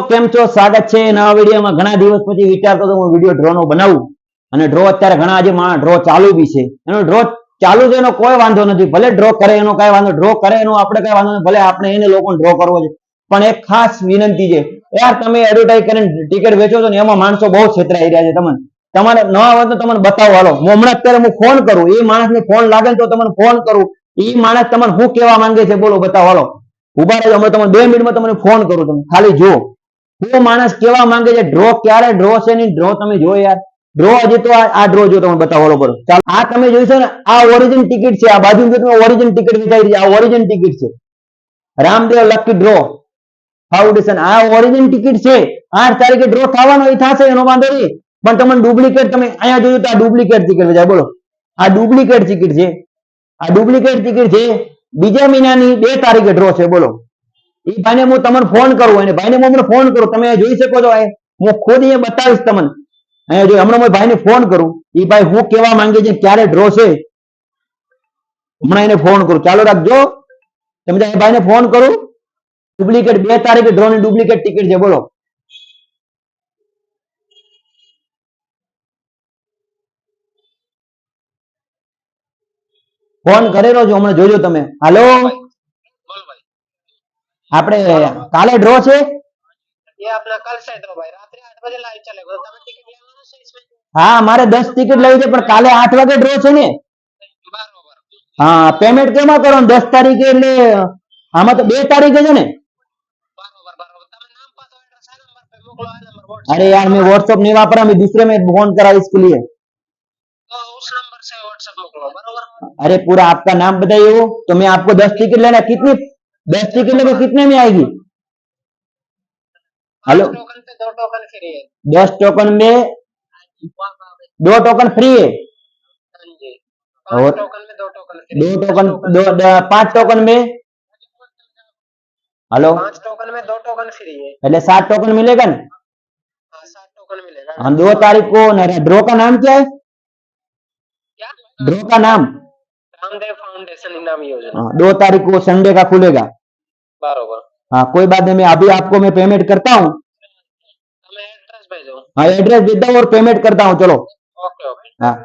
કેમ છો? સ્વાગત છે. નવા વિડીયોમાં ઘણા દિવસ પછી વિચારતો હતો હું વીડિયો ડ્રો નો બનાવું. અને ડ્રો અત્યારે ઘણા આજે ડ્રો ચાલુ બી છે. એનો ડ્રો ચાલુ છે એનો કોઈ વાંધો નથી. ભલે ડ્રો કરે એનો કઈ વાંધો, ડ્રો કરે એનો આપણે કઈ વાંધો નથી. ભલે આપણે એને લોકો ડ્રો કરવો છે. પણ એક ખાસ વિનંતી છે. યાર, તમે એડવર્ટાઇઝ કરીને ટિકિટ વેચો છો ને એમાં માણસો બહુ છેતરાઈ રહ્યા છે તમને. તમારે નવા તો તમને બતાવો. હાલો, હું હમણાં અત્યારે હું ફોન કરું. એ માણસને ફોન લાગે તો તમને ફોન કરું. એ માણસ તમને શું કહેવા માંગે છે બોલો, બતાવો. હાલો. ઊભા રહેજો. અમે તમને બે મિનિટમાં તમને ફોન કરું. તમે ખાલી જુઓ. હું માણસ કેવા માંગે છે? ડ્રો ક્યારે ડ્રો છે નહીં? ડ્રો તમે જો યાર. ડ્રો હજી તો આ ડ્રો જો તમે બતાવો ચાલો. આ તમે જોઈશો ને, આ ઓરિજિન ટિકિટ છે. આ બાજુ તમે ઓરિજિન ટિકિટ વિચારી રહી છે. આ ઓરિજિન ટિકિટ છે. રામદેવ લકી ડ્રો ફાઉન્ડેશન આ ઓરિજિન ટિકિટ છે. આઠ તારીખે ડ્રો થવાનો એ થશે, એનો વાંધો નહીં. પણ તમને ડુપ્લિકેટ તમે અહીંયા જોયું તો આ ડુપ્લિકેટ ટિકિટ વેચાય બોલો. આ ડુપ્લિકેટ ટિકિટ છે. આ ડુપ્લિકેટ ટિકિટ છે. બીજા મહિનાની બે તારીખે ડ્રો છે. બોલો. એ ભાઈને હું તમને ફોન કરું અને ભાઈને હું ફોન કરું. તમે જોઈ શકો છો હું ખુદ અહીંયા બતાવીશ તમને. અહીંયા જોઈ હમણાં હું ભાઈને ફોન કરું. એ ભાઈ હું કેવા માંગે છે, ક્યારે ડ્રો છે? હમણાં એને ફોન કરું. ચાલુ રાખજો. તમે એ ભાઈને ફોન કરું. ડુપ્લિકેટ બે તારીખે ડ્રો ની ડુપ્લિકેટ ટિકિટ છે, બોલો. ફોન કરેલો છો, હમણાં જોજો તમે. હાલો? આપણે કાલે ડ્રો છે ये अपना कल से दो भाई रात्रि आठ बजे लाइव चलेगा तो તમે ટિકિટ લેવાનો છે इसमें હા મારે દસ ટિકિટ લેવી છે પણ કાલે આઠ વાગે ડ્રો છે ને બરોબર હા પેમેન્ટ કેમાં કરો દસ તારીખે એટલે આમાં તો બે તારીખે છે ને बरोबर बरोबर તમે नाम पता एड्रेस है नंबर पे मोकलो है नंबर व्हाट्सएप अरे यार मैं व्हाट्सअप नहीं वापरा मैं दूसरे में फोन करा इसके लिए तो उस नंबर से व्हाट्सएप मोकलो बरोबर अरे पूरा आपका नाम बताइए वो तो मैं आपको दस टिकट लेना कितनी दस टिकट लेके कितने में आएगी। हेलो? दो टोकन फ्री है दस टोकन में दो टोकन फ्री है। और- टोकन में दो टोकन दो टोकन दो पाँच टोकन में? हेलो? पाँच टोकन में दो टोकन फ्री है पहले सात टोकन मिलेगा ना? सात टोकन मिलेगा हम दो तारीख को ड्रॉ का नाम क्या है? क्या? ड्रॉ का नाम। रामदेव फाउंडेशन इनाम योजना। हाँ, दो तारीख को संडे का खुलेगा। बरोबर हाँ कोई बात नहीं मैं अभी आपको मैं पेमेंट करता हूँ તમે એડ્રેસ ભેજો हाँ एड्रेस देता हूँ और पेमेंट करता हूँ चलो ઓકે ઓકે हाँ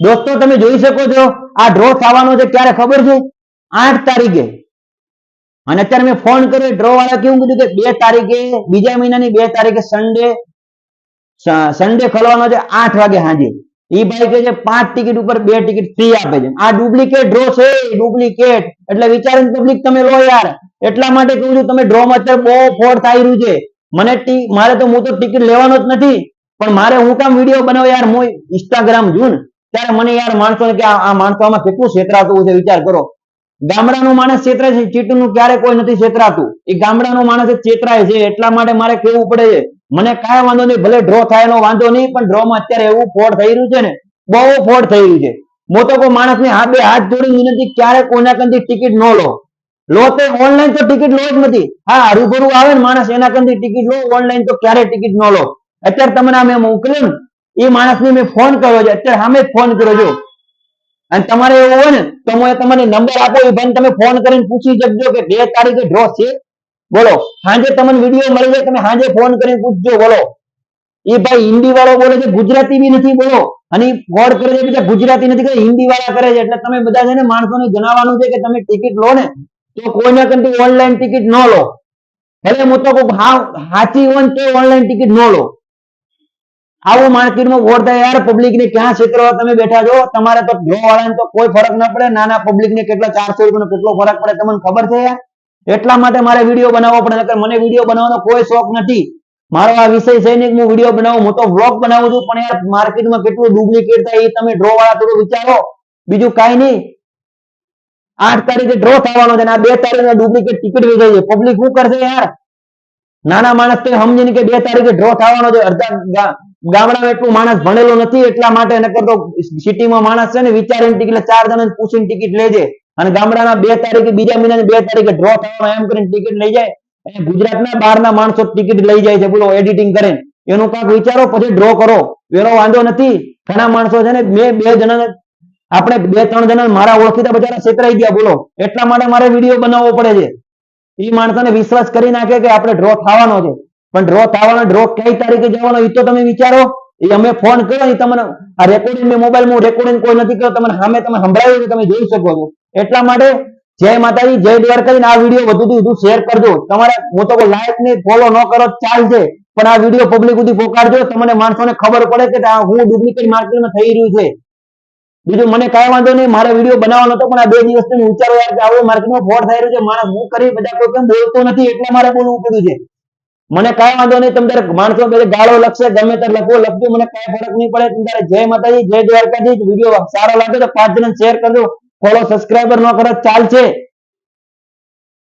દોસ્તો તમે જોઈ શકો છો આ ડ્રો થવાનો છે ક્યારે ખબર છે આઠ તારીખે અને અત્યારે મેં ફોન કર્યો ડ્રો વાળા કેવું કીધું કે બે તારીખે બીજા મહિનાની બે તારીખે સન્ડે સન્ડે ખોલવાનો છે આઠ વાગે સાંજે ભાઈ કહે છે, પાંચ ટિકિટ ઉપર બે ટિકિટ ફ્રી આપે છે. આ ડુપ્લિકેટ ડ્રો છે ડુપ્લિકેટ એટલે વિચારીને પબ્લિક તમે લો યાર. એટલા માટે કહું છું, તમે ડ્રોમાં અત્યારે બહુ ફોડ થઈ રહ્યું છે. મને મારે તો હું તો ટિકિટ લેવાનો જ નથી. પણ મારે હું કામ વીડિયો બનાવો યાર? હું ઇન્સ્ટાગ્રામ જોઉં ત્યારે મને યાર માણસો કે આ માણસો આમાં કેટલું છેતરાતું છે, વિચાર કરો. ગામડાનું માણસ છેતરાય છે, ચીટનું ક્યારે કોઈ નથી છેતરાતું. એ ગામડાનું માણસ છેતરાય છે, એટલા માટે મારે કેવું પડે છે. મને કાંઈ વાંધો નહીં, ભલે ડ્રો થાય એનો વાંધો નહીં, પણ ડ્રોમાં અત્યારે એવું ફોડ થઈ રહ્યું છે ને, બહુ ફોડ થઈ રહ્યું છે. મોટો કોઈ માણસને હા બે હાથ જોડી વિનંતી, ક્યારે કોના કંથી ટિકિટ ન લો. લો તો ઓનલાઈન તો ટિકિટ લો જ નથી. હા, રૂબરૂ આવે ને માણસ એના કંથી ટિકિટ લો ઓનલાઈન તો ક્યારે ટિકિટ ન લો. અત્યારે તમને આ મેં મોકલ્યું ને એ માણસને મેં ફોન કર્યો છે, અત્યારે સામે ફોન કર્યો છો. અને તમારે એવું હોય ને, તો હું તમને નંબર આપો એ ભાઈને તમે ફોન કરીને પૂછી શકજો કે બે તારીખે ડ્રો છે. બોલો. સાંજે તમને વીડિયો મળી જાય, તમે સાંજે ફોન કરીને પૂછજો, બોલો. એ ભાઈ હિન્દી વાળો બોલે છે, ગુજરાતી બી નથી, બોલો. અને ફોડ કરે છે બીજા ગુજરાતી નથી કરે હિન્દી વાળા કરે છે. એટલે તમે બધા છે ને માણસોને જણાવવાનું છે કે તમે ટિકિટ લો ને, તો કોઈના કંઈ ઓનલાઈન ટિકિટ ન લો. ભલે હું તો કહું હોય તો ઓનલાઈન ટિકિટ ન લો. આવું માર્કેટમાં વોટ થાય, યાર પબ્લિક ને ક્યાં ક્ષેત્ર તમે બેઠા છો? તમારે તો ડ્રો વાળાને તો કોઈ ફરક ના પડે, નાના પબ્લિક ને કેટલા ચારસો રૂપિયાનો કેટલો ફરક પડે, તમને ખબર છે, યાર? એટલા માટે મારે વીડિયો બનાવવો પડે, નકર મને વીડિયો બનાવવાનો કોઈ શોખ નથી. મારો આ વિષય છે ને, હું વીડિયો બનાવું, મોટો વ્લોગ બનાવું છું, પણ યાર માર્કેટમાં કેટલું ડુપ્લિકેટ થાય એ તમે ડ્રો વાળા થોડું વિચારો. બીજું કાંઈ નહીં. આઠ તારીખે ડ્રો થવાનો છે આ બે તારીખે ડુપ્લિકેટ ટિકિટ વેચાઈ છે. પબ્લિક શું કરશે યાર? નાના માણસ તો સમજીને કે બે તારીખે ડ્રો થવાનો છે. અડધા ગામડામાં એટલું માણસ ભણેલો નથી, એટલા માટે નકર તો સિટીમાં માણસ છે ને, વિચારીને ટિકિટ ચાર જણા પૂછીને ટિકિટ લે છે. અને ગામડાના બે તારીખે, બીજા મહિનાની બે તારીખે ડ્રો થવાનો એમ કરીને ટિકિટ લઈ જાય. અને ગુજરાતના બહારના માણસો ટિકિટ લઈ જાય છે બોલો એડિટિંગ કરે એનું કાંક વિચારો, પછી ડ્રો કરો. એનો વાંધો નથી. ઘણા માણસો છે ને મેં બે જણા, આપણે બે, ત્રણ જણા મારા ઓળખીતા બચારા છેતરાઈ ગયા, બોલો. એટલા માટે મારે વીડિયો બનાવવો પડે છે. એ માણસોને વિશ્વાસ કરી નાખે કે આપણે ડ્રો થવાનો છે. પણ ડ્રો થવાનો ડ્રો કઈ તારીખે જવાનો એ તો તમે વિચારો. એ અમે ફોન કર્યો તમને, આ રેકોર્ડિંગ મેં હું રેકોર્ડિંગ કોઈ નથી કર્યો, તમને સામે તમે સંભળાવ્યું તમે જોઈ શકો છો. એટલા માટે જય માતાજી, જય દ્વારકાજી આ વીડિયો વધુથી વધુ શેર કરજો. તમારે હું તો લાઈક ને ફોલો ન કરો ચાલશે. પણ આ વીડિયો પબ્લિક સુધી પહોંચાડજો તમને માણસોને ખબર પડે કે હું ડુપ્લિકેટ માર્કેટમાં થઈ રહ્યું છે. બીજું મને કઈ વાંધો નહીં, મારે વીડિયો બનાવવાનો હતો, પણ આ બે દિવસથી તમે વિચારો યાર કે આવું માર્કેટમાં ફોડ થઈ રહ્યું છે. માણસ હું કરી, બધા કોઈ પણ બોલતો નથી? એટલે મારે બોલવું પડ્યું છે. મને કઈ વાંધો નહીં, તમે માણસો બધે ગાળો લખશે, ગમે ત્યારે લખવો લખજો. મને કઈ ફરક નહીં પડે. તમે જય માતાજી, જય દ્વારકાજી વીડિયો સારો લાગે તો પાંચ જણ શેર કરજો. ફોલો સબસ્ક્રાઈબર ન કરો ચાલશે.